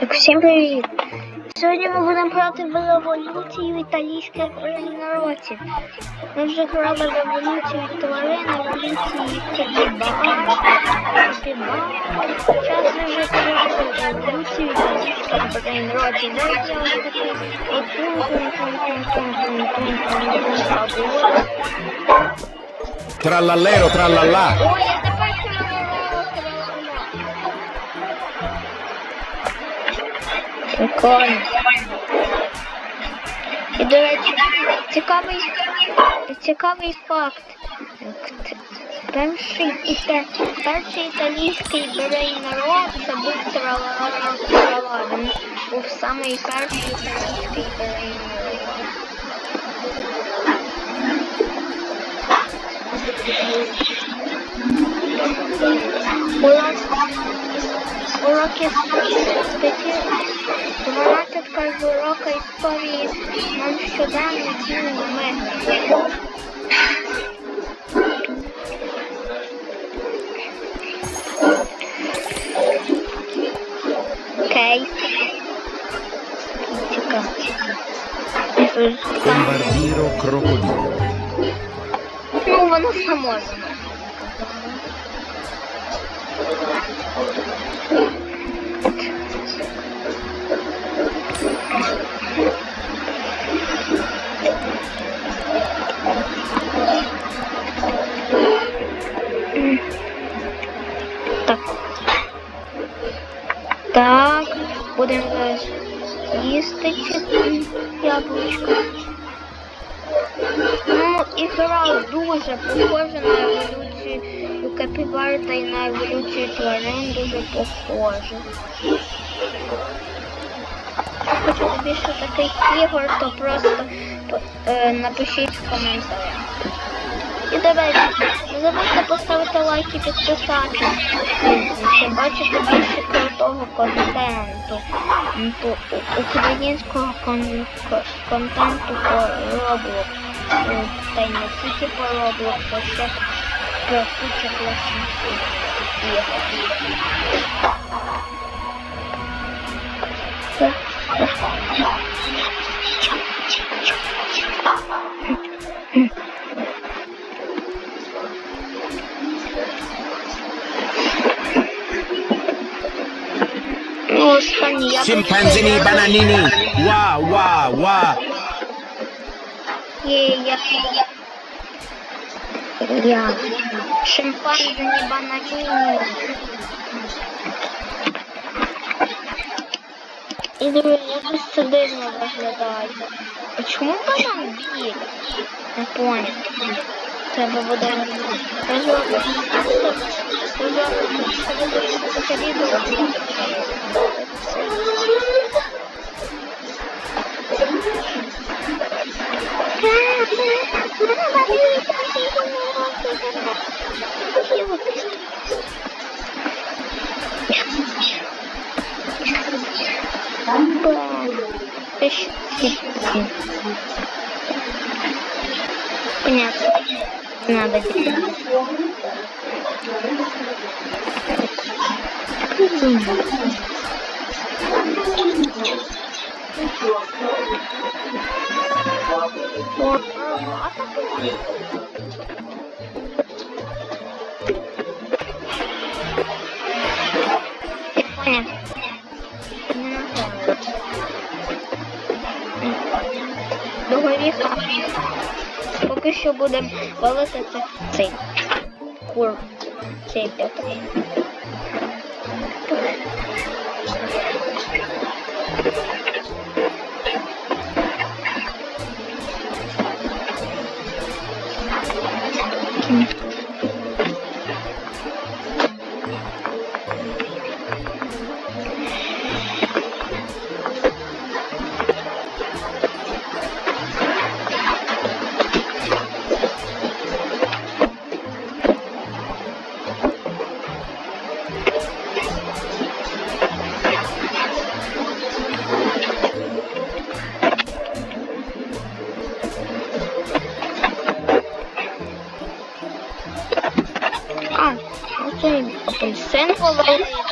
Так, всім привіт! Сьогодні ми будемо грати в революцію в італійській році. Ми вже грали в революцію тварин, революцію хіба. Зараз ми вже грали революцію в італійській році. Зараз я вже такий Прикольно. І, до речі, цікавий, цікавий факт. Перший, перший італійський берей народ це був Тралала. Він був самий перший італійський берей народ. Урок, уроки статті 12 кожного урока історії нам щоденно цінні ми. Окей. Цікаво. Bombardiro, crocodilo. Ну, воно само знає. Так. Так, будемо зараз їсти яблучко. Ну, ігра дуже похожа на еволюцію капібар та й на еволюцію тварин дуже похожа. Якщо хочете більше таких ігор, то просто е, напишіть в коментарях. І не забудьте поставити лайк і підписатися, щоб бачити більше крутого контенту, українського кон- контенту по Roblox. Е, Та й не тільки по Roblox, а ще про кучу класних ігор. Ну, Scimpanzini, bananini. Wa, wa, wa. Є, я, я, я. Шимпанзині бананіні. І друзі, якось це дивно виглядає. А чому банан білий? Не понял. Треба буде розробити. Розробити це відео. Понятно. Надо Догоріха. Поки що будемо валити цей кур. Цей п'ятий.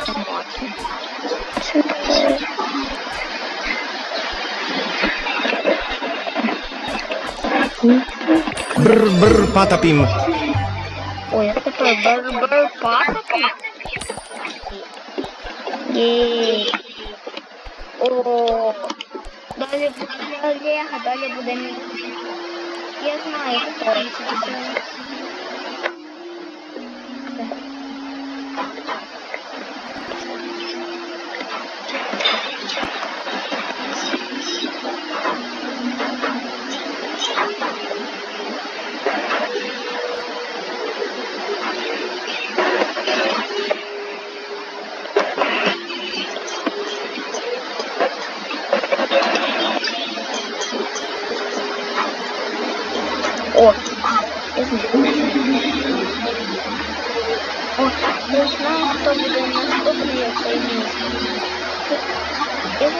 Інформації. Символи. Brr, brr, patapim. Ой, я тепер бер-бер папа. Єй. О. Далі буде Олега, далі буде мій. Я знаю, хто це.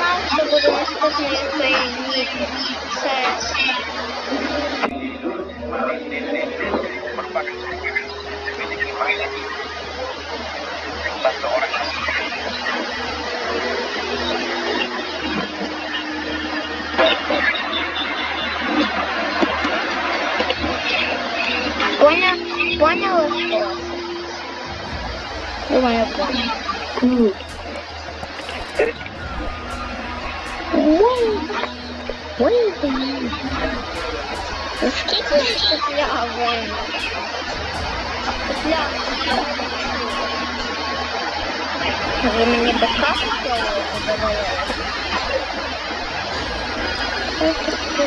Знаю, хто буде наступний місць. Це Понял? Думаю, понял. ой, блин. Ну сколько еще петля воина? Петля. Вы мне быка хотели подавали? Ой, ты кто?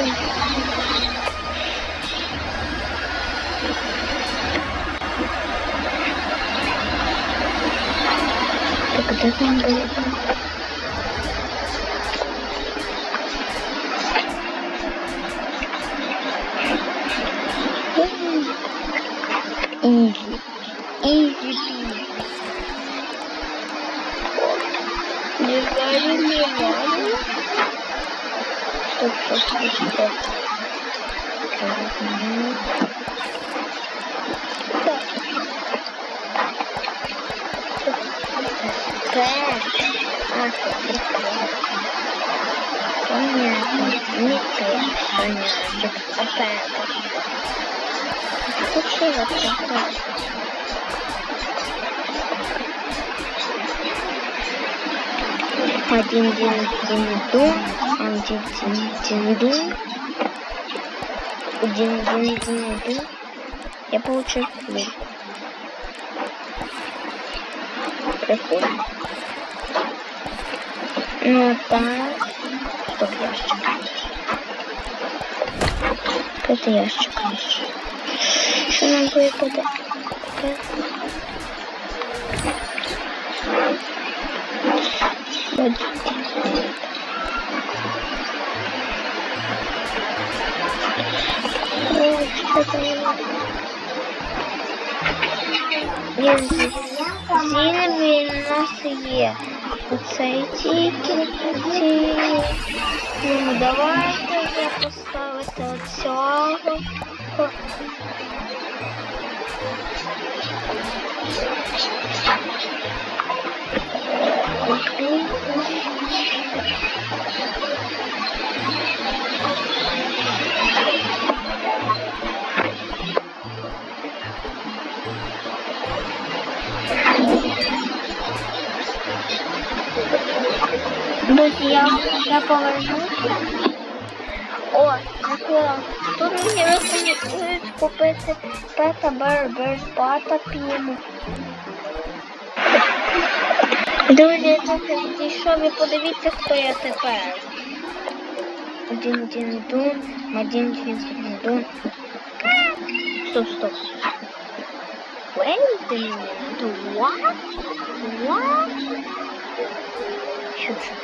Так где там было? Понятно. Не П. Понятно. А П. Тут что за Один день день дум, один день день дум, один день день дум. Я получил плюс. Прикольно. Ну так. Стоп, ящик. Это ящик. Что нам будет подать? Зін він у нас є. Оцей тільки ці. Ну, давайте вже поставити оцього. Я, я повернуся. О, так, тут мені рекомендують купити пета Бербер пата піну. Друзі, я трохи відійшов і подивіться, хто я тепер. Один один дун, один один дун. Стоп, стоп. Wait a minute. What? What? Що це?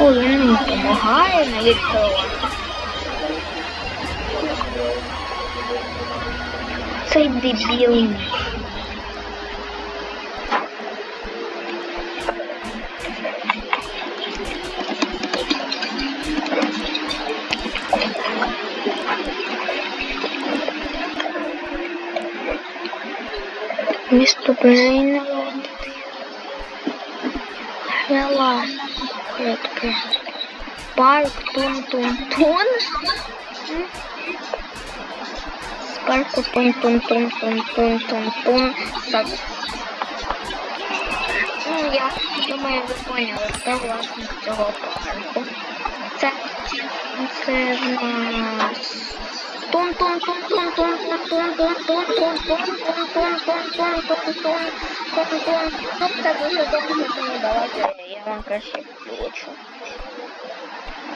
ніколи не допомагає навіть того. Цей дебіл. Місто Бейна. Хела. Клітки. Парк тун-тун-тун. З парку тун-тун-тун-тун-тун-тун-тун. Сад. Ну, я думаю, ви поняли, хто власник цього парку. Це, це в нас тун тун тун тун тун тун тун тун тун тун тун тун тун тун тун тун тун тун Ну, це дуже довго, тому давайте я хочу.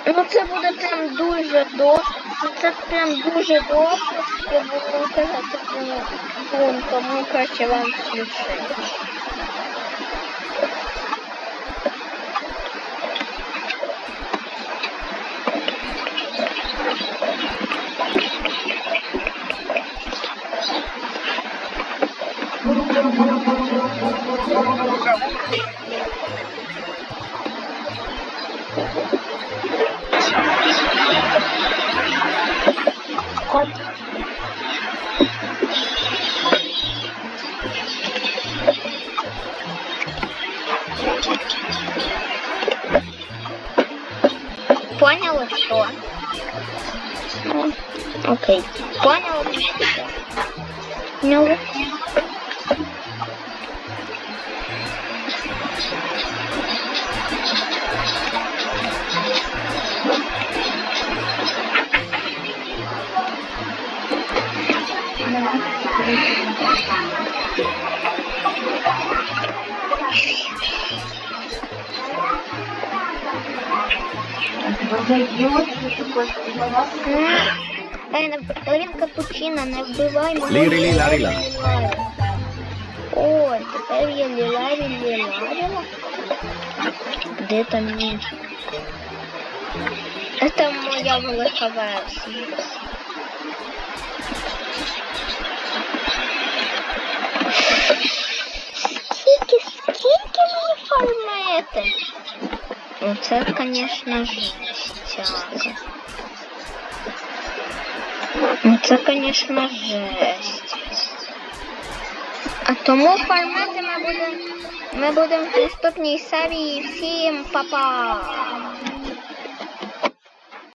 Ну це буде прям дуже довго. Ну це прям дуже довго. Я буду казати вам, кому краще вам включити. Thank you. кот. Поняла, что? Ну, окей. Поняла? Ну. Блін, капучино, не вбивай мене. Лірі ліла ріла. О, тепер я ліла ліла ріла. Де там мій? Це моя велика версія. Скільки, скільки мені фармити? Оце, звісно ж. Жестяка. Ну це, звісно, жесть. А тому формати ми будемо ми будемо в наступній серії. Всім па-па!